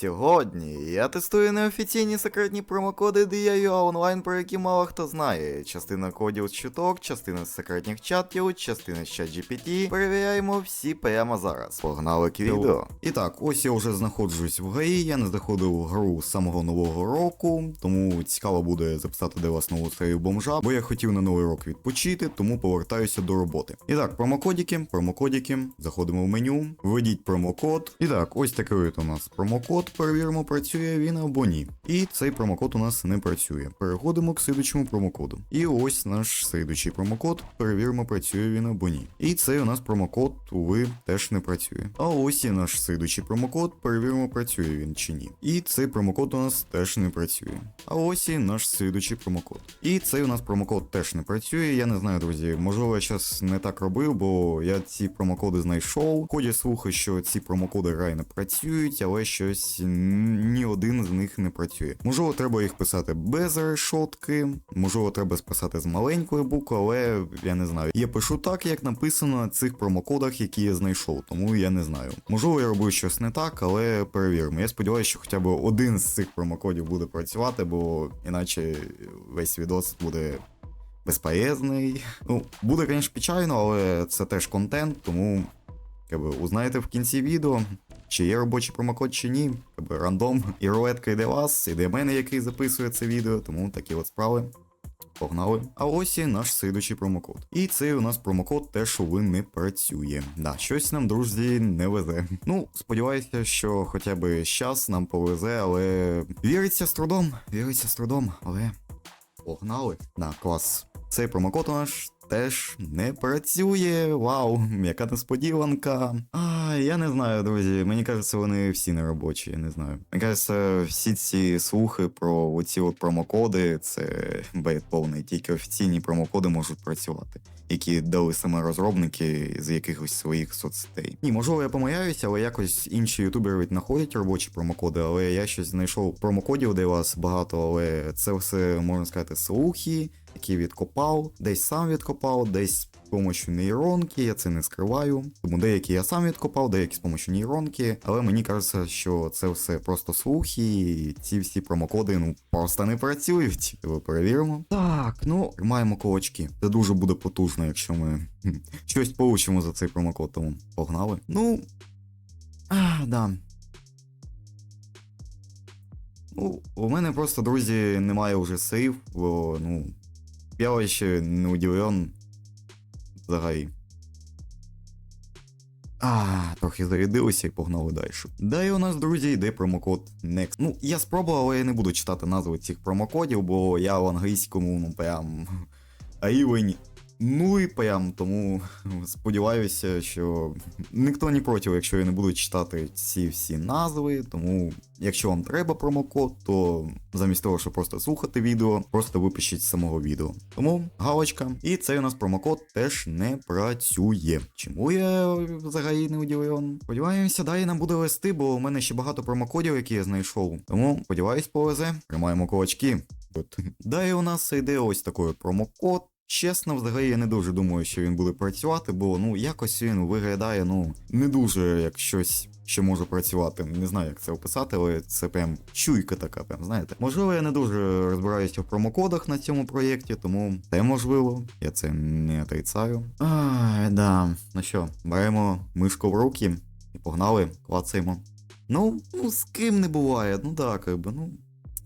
Сьогодні я тестую неофіційні секретні промокоди DIY онлайн, про які мало хто знає. Частина кодів з чуток, частина з секретних чатів, частина з чат GPT. Перевіряємо всі прямо зараз. Погнали к відео. І так, ось я вже знаходжусь в ГАІ, я не заходив в гру з самого нового року, тому цікаво буде записати для вас нову серію бомжа, бо я хотів на новий рок відпочити, тому повертаюся до роботи. І так, промокодики, промокодики, заходимо в меню, введіть промокод. І так, ось такий от у нас промокод. Перевіримо, працює він або ні. І цей промокод у нас не працює. Переходимо к слідучому промокоду. І ось наш слідучий промокод. Перевіримо, працює він або ні. І цей у нас промокод, уви, теж не працює. А ось і наш слідучий промокод. Перевіримо, працює він чи ні. І цей промокод у нас теж не працює. А ось і наш слідучий промокод. І цей у нас промокод теж не працює. Я не знаю, друзі. Можливо, я зараз не так робив, бо я ці промокоди знайшов. Ходять слухи, що ці промокоди реально працюють, але щось ні один з них не працює. Можливо, треба їх писати без решотки, можливо, треба списати з маленької букви, але я не знаю. Я пишу так, як написано на цих промокодах, які я знайшов, тому я не знаю. Можливо, я робив щось не так, але перевіримо. Я сподіваюся, що хоча б один з цих промокодів буде працювати, бо іначе весь відос буде безполезний. Ну, буде, звісно, печально, але це теж контент, тому якби, узнаєте в кінці відео, чи є робочий промокод, чи ні. Рандом і рулетка йде вас, і для мене, який записує це відео, тому такі от справи. Погнали. А ось і наш слідучий промокод. І цей у нас промокод теж уви не працює. Да, щось нам, друзі, не везе. Ну, сподіваюся, що хоча б щас нам повезе, але віриться з трудом, віриться з трудом, але погнали. Да, клас. Цей промокод у нас теж не працює. Вау, яка несподіванка. А, я не знаю, друзі. Мені кажеться, вони всі не робочі, я не знаю. Мені кажеться, всі ці слухи про оці от промокоди це бред повний. Тільки офіційні промокоди можуть працювати, які дали саме розробники з якихось своїх соцсетей. Ні, можливо, я помиляюся, але якось інші ютубери ведь знаходять робочі промокоди, але я щось знайшов промокодів, де вас багато, але це все можна сказати слухи які відкопав, десь сам відкопав, десь з помощью нейронки, я це не скриваю. Тому деякі я сам відкопав, деякі з помощью нейронки, але мені кажеться, що це все просто слухи, і ці всі промокоди ну просто не працюють. Давай перевіримо. Так, ну тримаємо кулачки. Це дуже буде потужно, якщо ми щось получимо за цей промокод. Тому погнали. Ну. А, да. Ну, у мене просто, друзі, немає вже сейв, бо, ну, я вообще не удивлен взагалі. А, трохи зарядилися і погнали далі. Далі у нас, друзі, йде промокод Next. Ну, я спробував, але я не буду читати назви цих промокодів, бо я в англійському, ну, прям рівень нуль прям, тому сподіваюся, що ніхто не проти, якщо я не буду читати ці всі назви. Тому, якщо вам треба промокод, то замість того, щоб просто слухати відео, просто випишіть з самого відео. Тому галочка. І цей у нас промокод теж не працює. Чому я взагалі не удивлен? Сподіваємося, далі нам буде вести, бо у мене ще багато промокодів, які я знайшов. Тому, сподіваюсь, повезе. Тримаємо кулачки. От. Далі у нас йде ось такий промокод. Чесно, взагалі я не дуже думаю, що він буде працювати, бо ну якось він виглядає, ну, не дуже як щось, що може працювати. Не знаю, як це описати, але це прям чуйка така, прям знаєте. Можливо, я не дуже розбираюся в промокодах на цьому проєкті, тому це можливо, я це не отрицаю. Ай, да. Ну що, беремо мишку в руки і погнали, клацаємо. Ну, ну з ким не буває, ну так, якби, ну.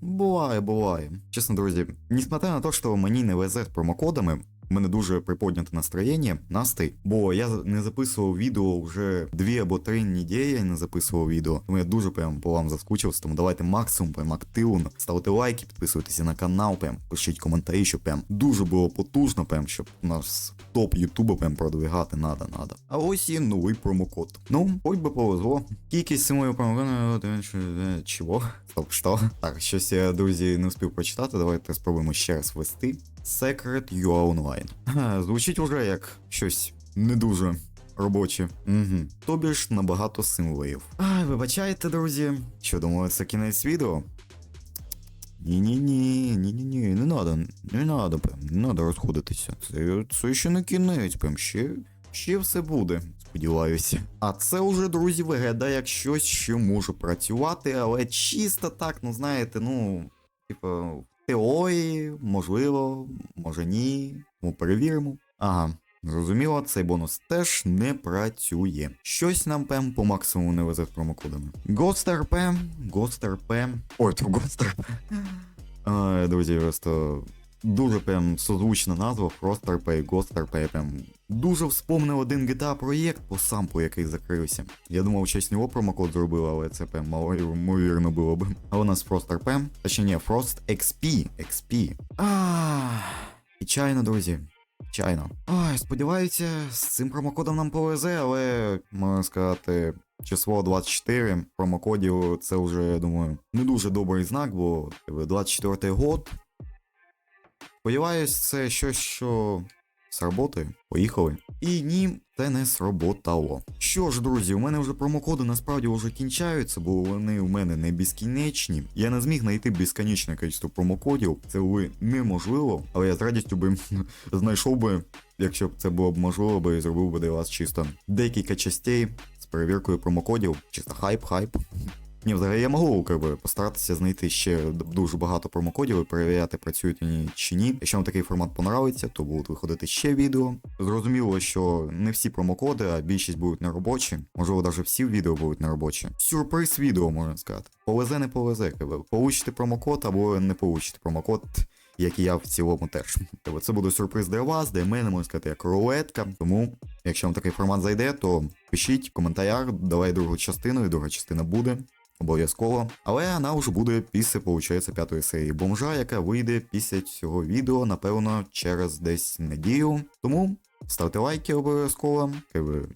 Буває, буває. Чесно, друзі, несмотря на те, що мені не везе з промокодами, у мене дуже приподняте настроєння, настрій, бо я не записував відео вже дві або три неділі, я не записував відео. Тому я дуже прям по вам заскучився, тому давайте максимум прям активно. Ставте лайки, підписуйтеся на канал, прям пишіть коментарі, щоб прям дуже було потужно, прям щоб нас топ Ютуба прям продвигати надо, надо. А ось і новий промокод. Ну, хоч би повезло. Кількість самої промокоду, чого? Стоп, що? Так, щось я, друзі, не успів прочитати, давайте спробуємо ще раз ввести. Secret UA Online. Звучить уже як щось не дуже робоче. Угу. Тобі ж набагато символів. Ай, вибачайте, друзі. Що думали, це кінець відео? Ні-ні-ні, ні-ні-ні, не надо, не надо, прям, не надо розходитися. Це, це ще не кінець, прям ще, ще все буде. Сподіваюся. А це уже, друзі, виглядає як щось, що може працювати, але чисто так, ну знаєте, ну, в теорії, можливо, може ні. Тому перевіримо. Ага. Зрозуміло, цей бонус теж не працює. Щось нам пем по максимуму не везе з промокодами. Гостер пем, гостер пем. Ой, то гостер RP. Друзі, просто дуже прям созвучна назва, Frost RP і Ghost. Прям дуже вспомнив один GTA проєкт по сампу, який закрився. Я думав, честь нього промокод зробили, але це прям мало було б. А у нас Frost RP, точніше, ні, Frost XP. XP. Ах, Печально, друзі. Чайно. Ой, сподіваюся, з цим промокодом нам повезе, але можна сказати, число 24 промокодів це вже, я думаю, не дуже добрий знак, бо 24 год. Сподіваюсь, це щось, що сработає. Поїхали. І ні, це не сработало. Що ж, друзі, у мене вже промокоди насправді вже кінчаються, бо вони у мене не безкінечні. Я не зміг знайти безконечне кількість промокодів. Це ви неможливо, але я з радістю би знайшов би, якщо б це було б можливо, би зробив би для вас чисто декілька частей з перевіркою промокодів. Чисто хайп, хайп. Ні, взагалі я можу как би, постаратися знайти ще дуже багато промокодів і перевіряти, працюють вони чи ні. Якщо вам такий формат понравиться, то будуть виходити ще відео. Зрозуміло, що не всі промокоди, а більшість будуть неробочі. Можливо, навіть всі відео будуть неробочі. Сюрприз відео, можна сказати. Повезе, не повезе. как би. Получите промокод або не получите промокод. Як і я в цілому теж. Тобто це буде сюрприз для вас, для мене, можна сказати, як рулетка. Тому, якщо вам такий формат зайде, то пишіть в коментарях, давай другу частину, і друга частина буде. Обов'язково. Але вона вже буде після, виходить, п'ятої серії бомжа, яка вийде після цього відео, напевно, через десь неділю. Тому ставте лайки обов'язково.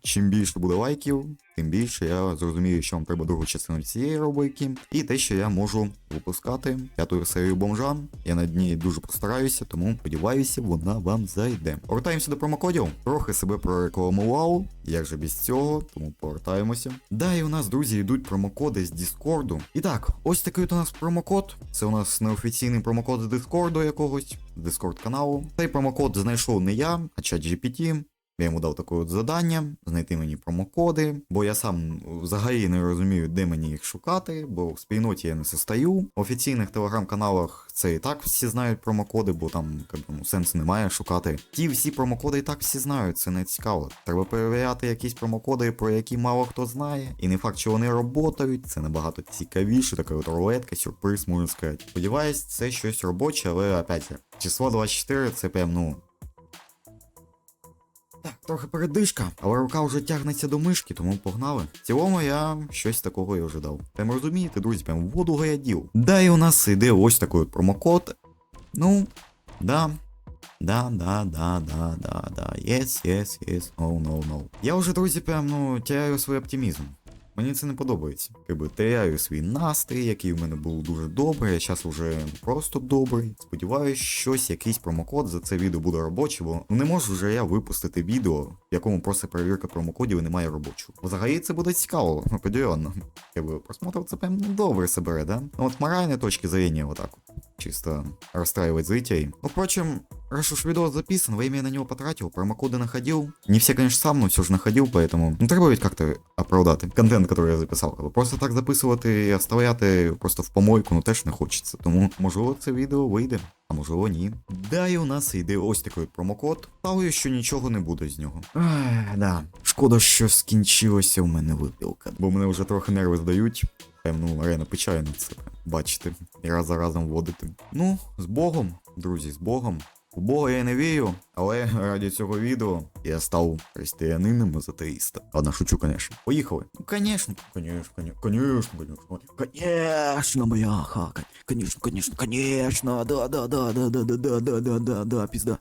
Чим більше буде лайків, тим більше я зрозумію, що вам треба другу частину цієї рубрики. І те, що я можу випускати п'яту серію бомжа. Я над ній дуже постараюся, тому сподіваюся, вона вам зайде. Повертаємося до промокодів. Трохи себе прорекламував. Як же без цього, тому повертаємося. Далі у нас, друзі, йдуть промокоди з Діскорду. І так, ось такий от у нас промокод. Це у нас неофіційний промокод з Дискорду якогось, з Дискорд каналу. Цей промокод знайшов не я, а чат GPT. Я йому дав таке от завдання знайти мені промокоди, бо я сам взагалі не розумію, де мені їх шукати, бо в спільноті я не состою. В офіційних телеграм-каналах це і так всі знають промокоди, бо там ну, сенсу немає шукати. Ті всі промокоди і так всі знають, це не цікаво. Треба перевіряти якісь промокоди, про які мало хто знає. І не факт, що вони роботають, це набагато цікавіше, така от рулетка, сюрприз, можна сказати. Сподіваюсь, це щось робоче, але опять число 24 це прям, ну, так, трохи передишка, але рука вже тягнеться до мишки, тому погнали. В цілому я щось такого і ожидав. Прям розумієте, друзі, прям воду гаядів. Да, і у нас йде ось такий промокод. Ну, да. Да, да, да, да, да, да. Yes, yes, yes, no, no, no. Я вже, друзі, прям, ну, теряю свій оптимізм. Мені це не подобається. Якби теряю свій настрій, який в мене був дуже добрий, а зараз вже просто добрий. Сподіваюсь, щось, якийсь промокод за це відео буде робочий, бо не можу вже я випустити відео, в якому просто перевірка промокодів і немає робочого. Взагалі це буде цікаво, определенно. Якби просмотр це прям добре себе, да? Ну от моральної точки зрения, отак. Чисто расстраивать зрителей. Ну, впрочем, раз уж видос записан, время я на него потратил, промокоды находил. Не все, конечно, сам, но все же находил, поэтому... Ну, треба ведь как-то оправдати контент, который я записав. Просто так записувати і оставляти просто в помойку, ну теж не хочеться. Тому, можливо, це відео вийде, а можливо ні. Далі у нас йде ось такий от промокод. Ставлю, що нічого не буде з нього. Ах, да. Шкода, що скінчилася у мене випілка. Бо мене вже трохи нерви здають. Прям, ну, реально печально це бачити і раз за разом вводити. Ну, з Богом, друзі, з Богом. У Бога я не вірю, але раді цього відео я став християнином атеїста. Ладно, шучу, конечно. Поїхали. Ну, конечно, конечно, конечно, конечно, конечно. Конечно, бляха. Конечно, конечно, конечно. Да, да, да, да, да, да, да, да, да, да, да, пізда.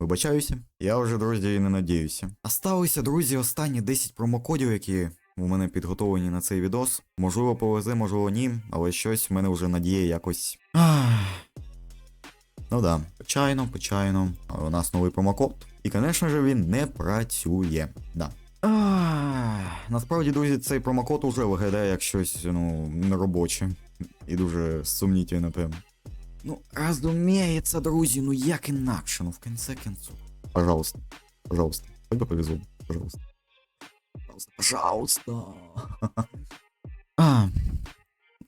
Вибачаюся, я вже, друзі, і не надіюся. Осталося, друзі, останні 10 промокодів, які у мене підготовлені на цей відос. Можливо, повезе, можливо, ні, але щось в мене вже надіє якось. Ах. Ну да, печально. Але у нас новий промокод. І, звісно ж, він не працює. Да. Насправді, друзі, цей промокод уже виглядає як щось, ну, неробоче. І дуже сумнітельно, напевно. Ну, розуміється, друзі, ну як інакше, ну в кінці кінців. Пожалуйста, пожалуйста, хоть бы повезло, пожалуйста. Пожалуйста, пожалуйста. А,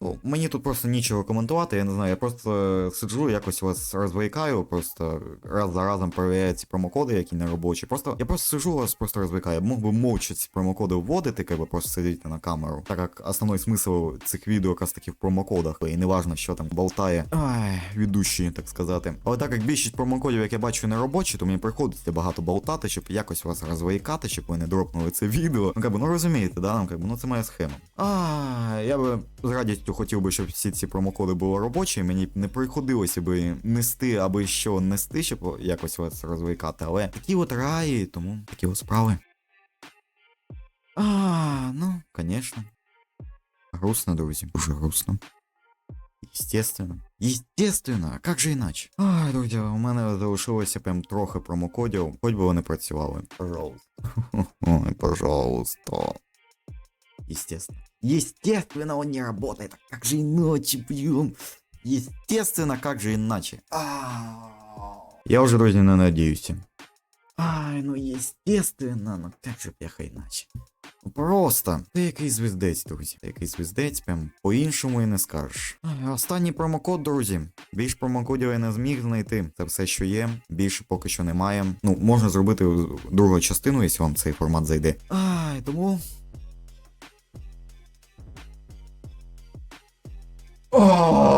ну, мені тут просто нічого коментувати, я не знаю, я просто е, сиджу, якось вас розвикаю, просто раз за разом перевіряю ці промокоди, які не робочі. Просто я просто сиджу, вас просто розвикаю. Мог би мовча ці промокоди вводити, как би просто сидіти на камеру. Так як основний смисл цих відео якраз таки в промокодах, і неважно, що там болтає. Ай, ведущий, так сказати. Але так як більшість промокодів, як я бачу, не робочі, то мені приходиться багато болтати, щоб якось вас розвикати, щоб ви не дропнули це відео. Ну, как би, ну розумієте, да? Ну, как би, ну це моя схема. А, я би з хотів би, щоб всі ці промокоди були робочі. Мені не приходилося би нести аби що нести, щоб якось вас розвикати. Але такі от раї, тому такі от справи. А, ну, конечно. Грустно, друзі. Дуже грустно. Естественно. Естественно, а как же иначе? Ай, друзі, у мене залишилося прям трохи промокодів, хоч би вони працювали. Пожалуйста. Ой, пожалуйста. Естественно. Естественно, он не работает. А как же иначе, блин? Естественно, как же иначе? Я уже, друзі, не надіюся. Ай, ну естественно, ну как же бляха іначе. Ну просто. Ти який звіздець, друзі. Ти який звіздець, прям по-іншому і не скажеш. Останній промокод, друзі. Більш промокодів я не зміг знайти. Це все, що є. Більше поки що немає. Ну, можна зробити другу частину, якщо вам цей формат зайде. Ай, тому.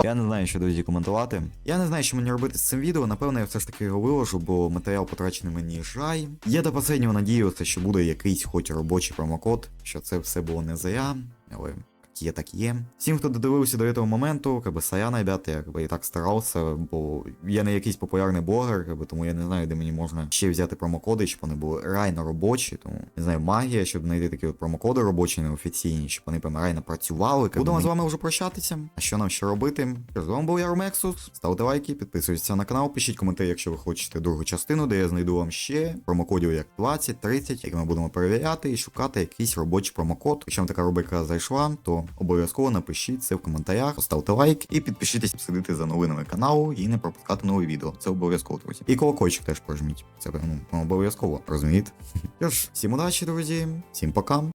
Я не знаю, що друзі коментувати. Я не знаю, що мені робити з цим відео. Напевно, я все ж таки його виложу, бо матеріал потрачений мені жай. Я до останнього надіюся, що буде якийсь хоч робочий промокод, що це все було не зря, але. Як Є, так є. Всім, хто додивився до цього моменту, как би саян, ребята, я как би, і так старався, бо я не якийсь популярний блогер, как би, тому я не знаю, де мені можна ще взяти промокоди, щоб вони були реально робочі. Тому не знаю, магія, щоб знайти такі от промокоди робочі, неофіційні, щоб вони прям реально працювали. Будемо з вами вже прощатися. А що нам ще робити? З вами був я Ставте лайки, підписуйтесь на канал, пишіть коментарі, якщо ви хочете другу частину, де я знайду вам ще промокодів як 20, 30, які ми будемо перевіряти і шукати якийсь робочий промокод. Якщо вам така рубрика зайшла, то обов'язково напишіть це в коментарях, поставте лайк і підпишіться слідити за новинами каналу і не пропускати нові відео. Це обов'язково, друзі. І колокольчик теж прожміть. Це ну, обов'язково, розумієте? Тож, всім удачі, друзі, всім пока.